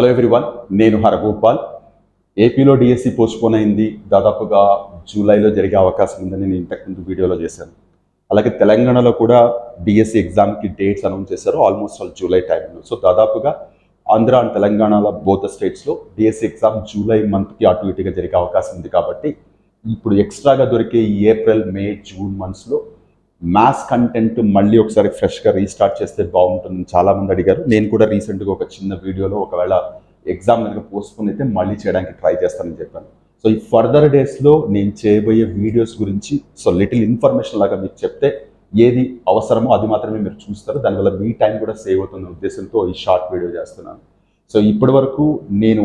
Hello everyone నేను హరగోపాల్. ఏపీలో DSC postpone అయింది. దాదాపుగా జూలైలో జరిగే అవకాశం ఉందని నేను ఇంతకుముందు వీడియోలో చేశాను. అలాగే తెలంగాణలో కూడా డిఎస్సి ఎగ్జామ్కి డేట్స్ అనౌన్స్ చేశారు. Almost all July time so దాదాపుగా ఆంధ్ర అండ్ తెలంగాణలో బోత్ స్టేట్స్లో డిఎస్సి ఎగ్జామ్ జూలై మంత్కి అటు ఇటుగా జరిగే అవకాశం ఉంది కాబట్టి ఇప్పుడు ఎక్స్ట్రాగా దొరికే ఈ ఏప్రిల్ మే జూన్ మంత్స్లో మ్యాథ్స్ కంటెంట్ మళ్ళీ ఒకసారి ఫ్రెష్గా రీస్టార్ట్ చేస్తే బాగుంటుందని చాలామంది అడిగారు. నేను కూడా రీసెంట్గా ఒక చిన్న వీడియోలో ఒకవేళ ఎగ్జామ్ కనుక పోస్ట్పోన్ అయితే మళ్ళీ చేయడానికి ట్రై చేస్తానని చెప్పాను. సో ఈ ఫర్దర్ డేస్లో నేను చేయబోయే వీడియోస్ గురించి సో లిటిల్ ఇన్ఫర్మేషన్ లాగా మీకు చెప్తే ఏది అవసరమో అది మాత్రమే మీరు చూస్తారు. దానివల్ల మీ టైం కూడా సేవ్ అవుతున్న ఉద్దేశంతో ఈ షార్ట్ వీడియో చేస్తున్నాను. సో ఇప్పటి వరకు నేను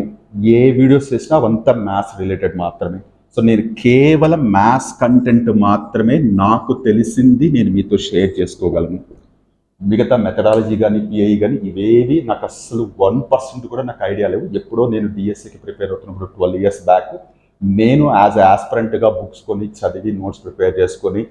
ఏ వీడియోస్ చేసినా అవంతా మ్యాథ్స్ రిలేటెడ్ మాత్రమే. సో నేను కేవలం మ్యాథ్స్ కంటెంట్ మాత్రమే నాకు తెలిసింది నేను మీతో షేర్ చేసుకోగలను. మిగతా మెథడాలజీ కానీ పిఐ కానీ ఇవేవి నాకు అస్సలు వన్ పర్సెంట్ కూడా నాకు ఐడియా లేవు. ఎప్పుడో నేను డిఎస్సికి ప్రిపేర్ అవుతున్నప్పుడు ట్వెల్వ్ ఇయర్స్ బ్యాక్ నేను యాజ్ యాస్పరెంట్గా బుక్స్ కొని చదివి నోట్స్ ప్రిపేర్ చేసుకొని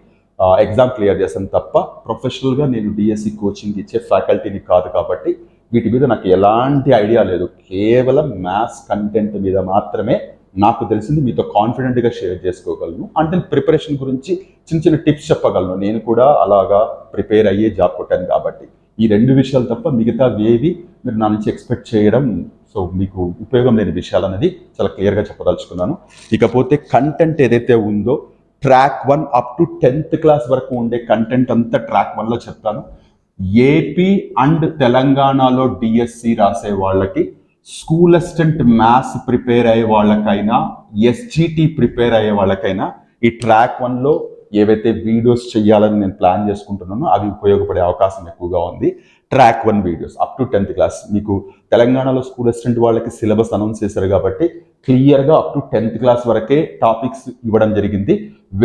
ఎగ్జామ్ క్లియర్ చేశాను తప్ప ప్రొఫెషనల్గా నేను డిఎస్సి కోచింగ్ ఇచ్చే ఫ్యాకల్టీని కాదు కాబట్టి వీటి మీద నాకు ఎలాంటి ఐడియా లేదు. కేవలం మ్యాథ్స్ కంటెంట్ మీద మాత్రమే నాకు తెలిసింది మీతో కాన్ఫిడెంట్గా షేర్ చేసుకోగలను. అంటే ప్రిపరేషన్ గురించి చిన్న చిన్న టిప్స్ చెప్పగలను. నేను కూడా అలాగా ప్రిపేర్ అయ్యే జాబ్ కొట్టాను కాబట్టి. ఈ రెండు విషయాలు తప్ప మిగతా వేవి మీరు నా నుంచి ఎక్స్పెక్ట్ చేయడం సో మీకు ఉపయోగం లేని విషయాలు అనేది చాలా క్లియర్గా చెప్పదలుచుకున్నాను. ఇకపోతే కంటెంట్ ఏదైతే ఉందో track one up to tenth class వరకు ఉండే కంటెంట్ అంతా ట్రాక్ వన్లో చెప్తాను. ఏపీ అండ్ తెలంగాణలో డిఎస్సి రాసే వాళ్ళకి స్కూల్ అసిస్టెంట్ మ్యాథ్స్ ప్రిపేర్ అయ్యే వాళ్ళకైనా ఎస్జిటి ప్రిపేర్ అయ్యే వాళ్ళకైనా ఈ ట్రాక్ వన్లో ఏవైతే వీడియోస్ చేయాలని నేను ప్లాన్ చేసుకుంటున్నానో అవి ఉపయోగపడే అవకాశం ఎక్కువగా ఉంది. Track one videos up to tenth class మీకు తెలంగాణలో స్కూల్ అసిస్టెంట్ వాళ్ళకి సిలబస్ అనౌన్స్ చేశారు కాబట్టి క్లియర్గా అప్ టు టెన్త్ క్లాస్ వరకే టాపిక్స్ ఇవ్వడం జరిగింది.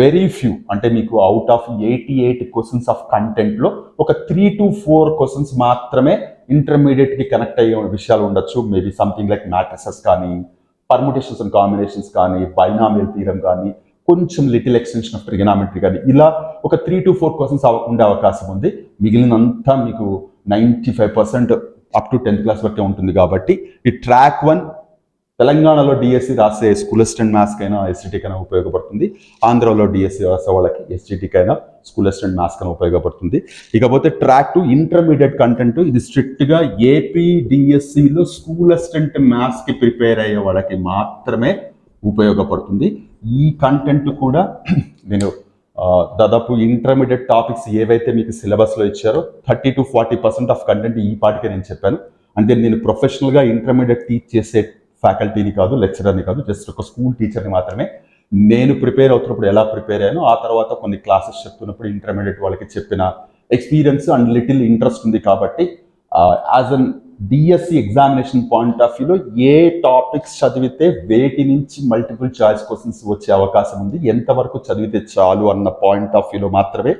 వెరీ ఫ్యూ అంటే మీకు out of eighty eight questions of కంటెంట్లో ఒక త్రీ టు ఫోర్ క్వశ్చన్స్ మాత్రమే ఇంటర్మీడియట్కి కనెక్ట్ అయ్యే విషయాలు ఉండొచ్చు. మేబీ సంథింగ్ లైక్ మ్యాట్రిసెస్ కానీ పర్ముటేషన్స్ అండ్ కాంబినేషన్స్ కానీ బైనామియల్ తీరం కానీ కొంచెం లిటిల్ ఎక్స్టెన్షన్ ఆఫ్ ట్రిగనామెట్రీ కానీ ఇలా ఒక త్రీ టు ఫోర్ క్వశ్చన్స్ ఉండే అవకాశం ఉంది. మిగిలినంతా మీకు ninety five percent up to tenth class వరకే ఉంటుంది కాబట్టి ఈ ట్రాక్ వన్ తెలంగాణలో డిఎస్సి రాసే స్కూల్ అసిస్టెంట్ మ్యాథ్స్కైనా ఎస్జిటికైనా ఉపయోగపడుతుంది. ఆంధ్రలో డిఎస్సి రాసే వాళ్ళకి ఎస్జిటికైనా స్కూల్ అసిస్టెంట్ మ్యాథ్స్ కైనా ఉపయోగపడుతుంది. ఇకపోతే ట్రాక్ టు ఇంటర్మీడియట్ కంటెంట్ ఇది స్ట్రిక్ట్గా ఏపీ డిఎస్సిలో స్కూల్ అసిస్టెంట్ మ్యాథ్స్కి ప్రిపేర్ అయ్యే వాళ్ళకి మాత్రమే ఉపయోగపడుతుంది. ఈ కంటెంట్ కూడా నేను దాదాపు ఇంటర్మీడియట్ టాపిక్స్ ఏవైతే మీకు సిలబస్లో ఇచ్చారో thirty two forty percent of content ఈ పాటికే నేను చెప్పాను. అంటే నేను ప్రొఫెషనల్గా ఇంటర్మీడియట్ టీచ్ చేసే ఫ్యాకల్టీని కాదు లెక్చరర్ని కాదు జస్ట్ ఒక స్కూల్ టీచర్ని మాత్రమే నేను ప్రిపేర్ అవుతున్నప్పుడు ఎలా ప్రిపేర్ అయ్యానో ఆ తర్వాత కొన్ని క్లాసెస్ చెప్తున్నప్పుడు ఇంటర్మీడియట్ వాళ్ళకి చెప్పిన ఎక్స్పీరియన్స్ అండ్ లిటిల్ ఇంట్రెస్ట్ ఉంది కాబట్టి as an DSC examination point of వ్యూలో ఏ టాపిక్స్ చదివితే వేటి నుంచి మల్టిపుల్ చాయిస్ క్వశ్చన్స్ వచ్చే అవకాశం ఉంది ఎంతవరకు చదివితే చాలు అన్న పాయింట్ ఆఫ్ వ్యూలో మాత్రమే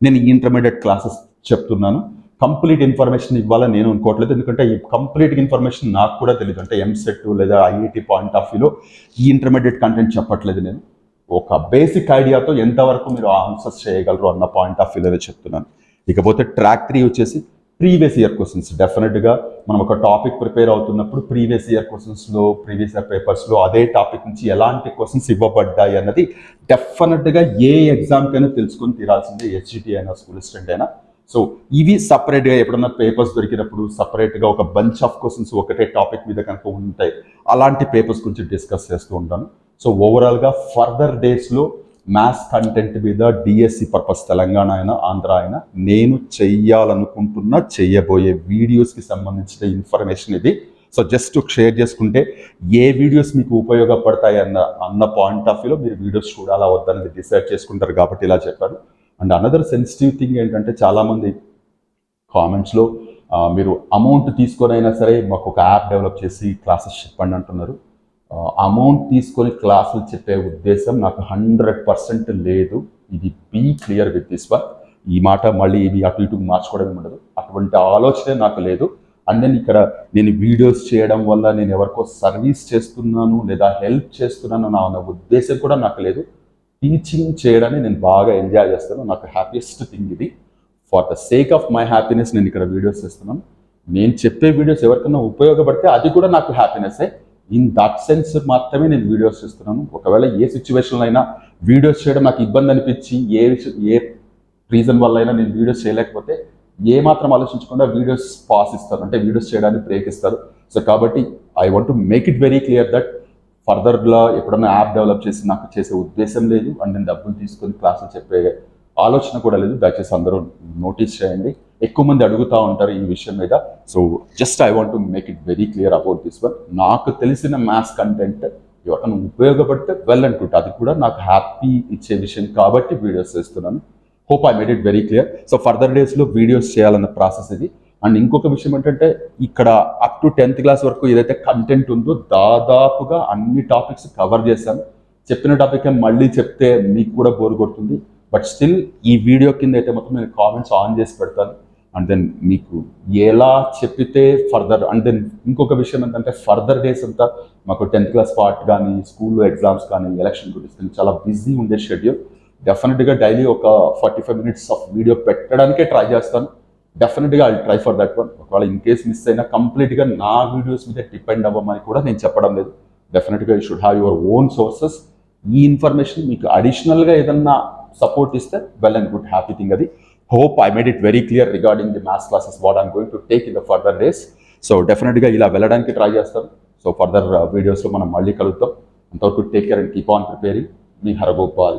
నేను ఇంటర్మీడియట్ క్లాసెస్ చెప్తున్నాను. కంప్లీట్ ఇన్ఫర్మేషన్ ఇవ్వాలని నేను అనుకోవట్లేదు. ఎందుకంటే ఈ కంప్లీట్ ఇన్ఫర్మేషన్ నాకు కూడా తెలియదు అంటే ఎంసెట్ లేదా ఐఐటి పాయింట్ ఆఫ్ వ్యూలో ఈ ఇంటర్మీడియట్ కంటెంట్ చెప్పట్లేదు నేను. ఒక బేసిక్ ఐడియాతో ఎంతవరకు మీరు ఆన్సర్స్ చేయగలరు అన్న పాయింట్ ఆఫ్ వ్యూలో చెప్తున్నాను. ఇకపోతే ట్రాక్ త్రీ వచ్చేసి ప్రీవియస్ ఇయర్ క్వశ్చన్స్. డెఫినెట్గా మనం ఒక టాపిక్ ప్రిపేర్ అవుతున్నప్పుడు ప్రీవియస్ ఇయర్ క్వశ్చన్స్లో ప్రీవియస్ ఇయర్ పేపర్స్లో అదే టాపిక్ నుంచి ఎలాంటి క్వశ్చన్స్ ఇవ్వబడ్డాయి అన్నది డెఫినెట్గా ఏ ఎగ్జామ్కైనా తెలుసుకొని తీరాల్సిందే. హెచ్జిటి అయినా స్కూల్ స్టూడెంట్ అయినా. సో ఇవి సపరేట్గా ఎప్పుడన్నా పేపర్స్ దొరికినప్పుడు సపరేట్గా ఒక బంచ్ ఆఫ్ క్వశ్చన్స్ ఒకటే టాపిక్ మీద కనుక ఉంటాయి అలాంటి పేపర్స్ గురించి డిస్కస్ చేస్తూ ఉంటాను. సో ఓవరాల్గా ఫర్దర్ డేస్లో మ్యాథ్స్ కంటెంట్ మీద డిఎస్సి పర్పస్ తెలంగాణ అయినా ఆంధ్ర అయినా నేను చెయ్యాలనుకుంటున్న చేయబోయే వీడియోస్కి సంబంధించిన ఇన్ఫర్మేషన్ ఇది. సో జస్ట్ షేర్ చేసుకుంటే ఏ వీడియోస్ మీకు ఉపయోగపడతాయి అన్న అన్న పాయింట్ ఆఫ్ వ్యూలో మీరు వీడియోస్ చూడాలా వద్దనేది డిసైడ్ చేసుకుంటారు కాబట్టి ఇలా చెప్పాను. అండ్ అనదర్ సెన్సిటివ్ థింగ్ ఏంటంటే చాలామంది కామెంట్స్లో మీరు అమౌంట్ తీసుకొని అయినా సరే మాకు ఒక యాప్ డెవలప్ చేసి క్లాసెస్ చెప్పండి అంటున్నారు. అమౌంట్ తీసుకొని క్లాసులు చెప్పే ఉద్దేశం నాకు హండ్రెడ్ పర్సెంట్ లేదు. ఇది be clear with this one ఈ మాట మళ్ళీ ఇవి అటు ఇటు మార్చుకోవడం ఉండదు. అటువంటి ఆలోచనే నాకు లేదు. అండ్ నేను ఇక్కడ నేను వీడియోస్ చేయడం వల్ల నేను ఎవరికో సర్వీస్ చేస్తున్నాను లేదా హెల్ప్ చేస్తున్నాను నా అన్న ఉద్దేశం కూడా నాకు లేదు. టీచింగ్ చేయడాన్ని నేను బాగా ఎంజాయ్ చేస్తాను. నాకు హ్యాపీయెస్ట్ థింగ్ ఇది. For the sake of my happiness నేను ఇక్కడ వీడియోస్ చేస్తున్నాను. నేను చెప్పే వీడియోస్ ఎవరికైనా ఉపయోగపడితే అది కూడా నాకు హ్యాపీనెస్ ఇన్ దట్ సెన్స్ మాత్రమే నేను వీడియోస్ చేస్తున్నాను. ఒకవేళ ఏ సిచ్యువేషన్లో అయినా వీడియోస్ చేయడం నాకు ఇబ్బంది అనిపించి ఏ ఏ రీజన్ వల్ల అయినా నేను వీడియోస్ చేయలేకపోతే ఏ మాత్రం ఆలోచించకుండా వీడియోస్ పాస్ ఇస్తారు. అంటే వీడియోస్ చేయడానికి బ్రేక్ ఇస్తారు సో కాబట్టి I want to make it very clear that ఫర్దర్గా ఎప్పుడన్నా యాప్ డెవలప్ చేసి నాకు చేసే ఉద్దేశం లేదు. అండ్ నేను డబ్బులు తీసుకొని క్లాసులు చెప్పే ఆలోచన కూడా లేదు. దయచేసి అందరూ నోటీస్ చేయండి. ఎక్కువ మంది అడుగుతూ ఉంటారు ఈ విషయం మీద. So just I want to make it very clear about this one నాకు తెలిసిన మ్యాథ్స్ కంటెంట్ ఎవరికైనా ఉపయోగపడితే వెల్ అనుకుంటా అది కూడా నాకు హ్యాపీ ఇచ్చే విషయం కాబట్టి వీడియోస్ చేస్తున్నాను. Hope I made it very clear so further డేస్లో వీడియోస్ చేయాలన్న ప్రాసెస్ ఇది. అండ్ ఇంకొక విషయం ఏంటంటే ఇక్కడ అప్ టు టెన్త్ క్లాస్ వరకు ఏదైతే కంటెంట్ ఉందో దాదాపుగా అన్ని టాపిక్స్ కవర్ చేశాను. చెప్పిన టాపిక్ మళ్ళీ చెప్తే మీకు కూడా బోర్ కొడుతుంది. బట్ స్టిల్ ఈ వీడియో కింద అయితే మొత్తం నేను కామెంట్స్ ఆన్ చేసి పెడతాను. అండ్ దెన్ మీకు ఎలా చెప్పితే ఫర్దర్ అండ్ దెన్ ఇంకొక విషయం ఏంటంటే ఫర్దర్ డేస్ అంతా మాకు టెన్త్ క్లాస్ పార్ట్ కానీ స్కూల్లో ఎగ్జామ్స్ కానీ ఎలక్షన్ గురించి కానీ చాలా బిజీ ఉండే షెడ్యూల్ డెఫినెట్గా డైలీ ఒక forty five minutes of video పెట్టడానికే ట్రై చేస్తాను. డెఫినెట్గా I try for that one ఒకవేళ ఇన్ కేస్ మిస్ అయినా కంప్లీట్గా నా వీడియోస్ మీద డిపెండ్ అవ్వమని కూడా నేను చెప్పడం లేదు. డెఫినెట్గా you should have your own sources ఈ ఇన్ఫర్మేషన్ మీకు అడిషనల్గా ఏదన్నా సపోర్ట్ ఇస్తే well and good happy thing అది. Hope I made it very clear regarding the maths classes what I'm going to take in the further days so డెఫినెట్గా ఇలా వెళ్ళడానికి try చేస్తాను. సో ఫర్దర్ వీడియోస్లో మనం మళ్ళీ కలుగుతాం అంతవరకు take care and keep on preparing me Haragopal.